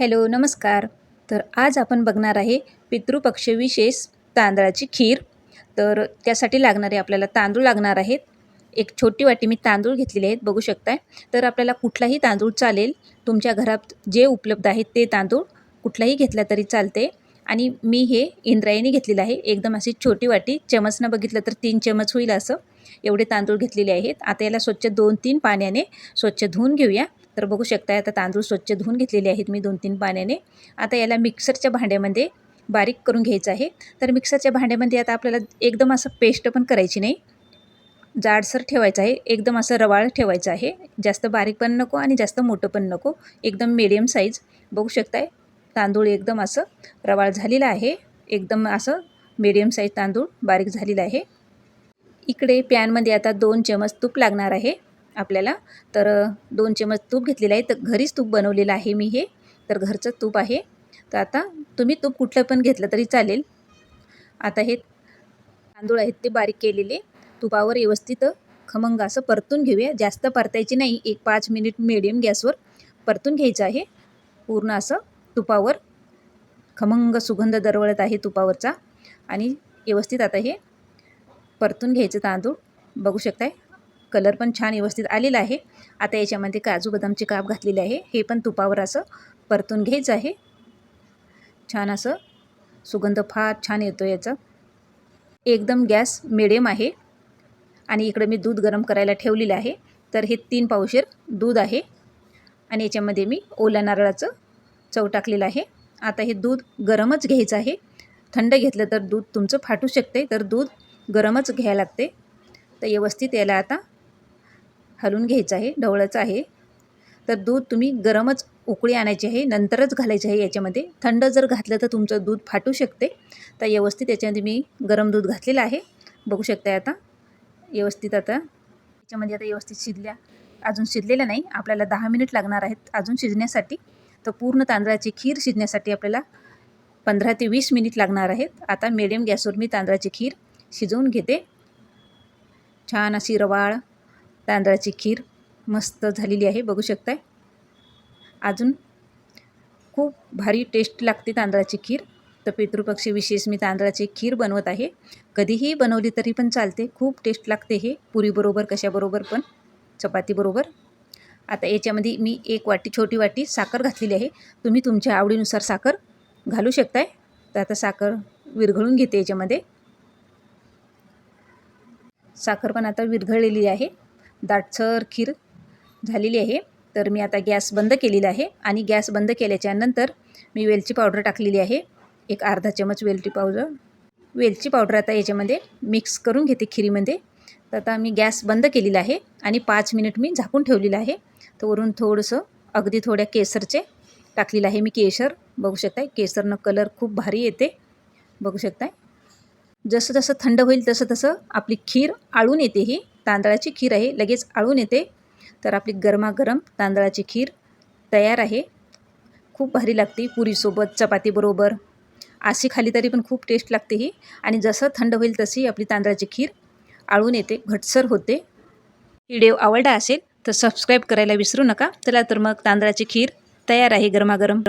Hello नमस्कार. तर आज आपण बघणार आहे पितृपक्ष विशेष तांदळाची खीर. तर त्यासाठी लागणारे आपल्याला तांदूळ लागणार आहेत. एक छोटी वाटी मी तांदूळ घेतलेले आहेत बघू शकताय. तर आपल्याला कुठलाही तांदूळ चालेल तुमच्या घरात जे उपलब्ध आहेत ते तांदूळ कुठलाही घेतला तरी चालते. आणि मी हे इंद्रायणी घेतलेलं आहे. एकदम अशी छोटी वाटी चमचनं बघितलं तर तीन चमच होईल असं. एवढे तांदूळ घेतलेले आहेत. आता याला स्वच्छ दोन तीन पाण्याने स्वच्छ धुवून घेऊया. तर बघू शकताय आता तांदूळ स्वच्छ धुवून घेतलेले आहेत मी दोन तीन पाण्याने. आता याला मिक्सरच्या भांड्यामध्ये बारीक करून घ्यायचं आहे. तर मिक्सरच्या भांड्यामध्ये आता आपल्याला एकदम असं पेस्ट पण करायची नाही. जाडसर ठेवायचं आहे. एकदम असं रवाळ ठेवायचं आहे. जास्त बारीक पण नको आणि जास्त मोठं पण नको. एकदम मिडियम साईज बघू शकताय तांदूळ एकदम असं रवाळ झालेलं आहे. एकदम असं मिडियम साईज तांदूळ बारीक झालेलं आहे. इकडे पॅनमध्ये आता दोन चमच तूप लागणार आहे. आपल्याला. तर दोन चमच तूप घेतलेलं आहे. तर घरीच तूप बनवलेलं आहे मी हे. तर घरचं तूप आहे. तर आता तुम्ही तूप कुठलं पण घेतलं तरी चालेल. आता हे तांदूळ आहेत ते बारीक केलेले. तुपावर व्यवस्थित खमंग असं परतून घेऊया. जास्त परतायची नाही. एक पाच मिनिट मिडियम गॅसवर परतून घ्यायचं आहे. पूर्ण असं तुपावर. खमंग सुगंध दरवळत आहे तुपावरचा. आणि व्यवस्थित आता हे परतून घ्यायचं तांदूळ. बघू शकताय? कलर पण छान व्यवस्थित आलेला आहे. आता याच्यामध्ये काजू बदामचे काप घातलेले आहे. हे पण तुपावर असं परतून घ्यायचं आहे. छान असं सुगंध फार छान येतो याचा. एकदम गॅस मिडियम आहे. आणि इकडे मी दूध गरम करायला ठेवलेलं आहे. तर हे तीन पावशेर दूध आहे. आणि याच्यामध्ये मी ओल्या नारळाचं चव टाकलेलं आहे. आता हे दूध गरमच घ्यायचं आहे. थंड घेतलं तर दूध तुमचं फाटू शकते. तर दूध गरमच घ्यायला लागते. तर व्यवस्थित याला आता हलवून घ्यायचं आहे ढवळायचं आहे. तर दूध तुम्ही गरमच उकळी आणायची आहे नंतरच घालायचे आहे याच्यामध्ये. थंड जर घातलं तर तुमचं दूध फाटू शकते. तर व्यवस्थित याच्यामध्ये मी गरम दूध घातलेलं आहे. बघू शकता आता. व्यवस्थित आता. याच्यामध्ये आता व्यवस्थित शिजल्या. अजून शिजलेलं नाही. आपल्याला दहा मिनिट लागणार आहेत अजून शिजण्यासाठी. तर पूर्ण तांदळाची खीर शिजण्यासाठी आपल्याला पंधरा ते वीस मिनिट लागणार आहेत. आता मिडियम गॅसवर मी तांदळाची खीर शिजवून घेते. छान अशी रवाळ तांदळाची खीर मस्त झालेली आहे बघू शकताय. अजून खूप भारी टेस्ट लागते तांदळाची खीर. तर पितृपक्षी विशेष मी तांदळाची खीर बनवत आहे. कधीही बनवली तरी पण चालते. खूप टेस्ट लागते हे. पुरीबरोबर कशाबरोबर पण. चपातीबरोबर आता याच्यामध्ये मी एक वाटी छोटी वाटी साखर घातलेली आहे. तुम्ही तुमच्या आवडीनुसार साखर घालू शकताय. तर आता साखर विरघळून घेते याच्यामध्ये. साखर पण आता विरघळलेली आहे. दाटसर खीर झालेली आहे. तर मी आता गॅस बंद केलेला आहे आणि गॅस बंद केल्याच्यानंतर मी वेलची पावडर टाकलेली आहे. एक अर्धा चमच वेलची पावडर. वेलची पावडर आता याच्यामध्ये मिक्स करून घेते खिरीमध्ये. तर आता मी गॅस बंद केलेला आहे आणि पाच मिनिट मी झाकून ठेवलेलं आहे. तर वरून थोडंसं अगदी थोड्या केसरचे टाकलेलं आहे मी केशर. बघू शकताय केसरनं कलर खूप भारी येते. बघू शकताय. जसं जसं थंड होईल तसं तसं आपली खीर आळून येते ही. तांदळाची खीर आहे लगेच आळून येते. तर आपली गरमागरम तांदळाची खीर तयार आहे. खूप भारी लागते पुरीसोबत चपातीबरोबर अशी खाली तरी पण खूप टेस्ट लागते ही. आणि जसं थंड होईल तशी आपली तांदळाची खीर आळून येते घटसर होते. व्हिडिओ आवडला असेल तर सबस्क्राईब करायला विसरू नका. चला तर मग तांदळाची खीर तयार आहे गरमागरम.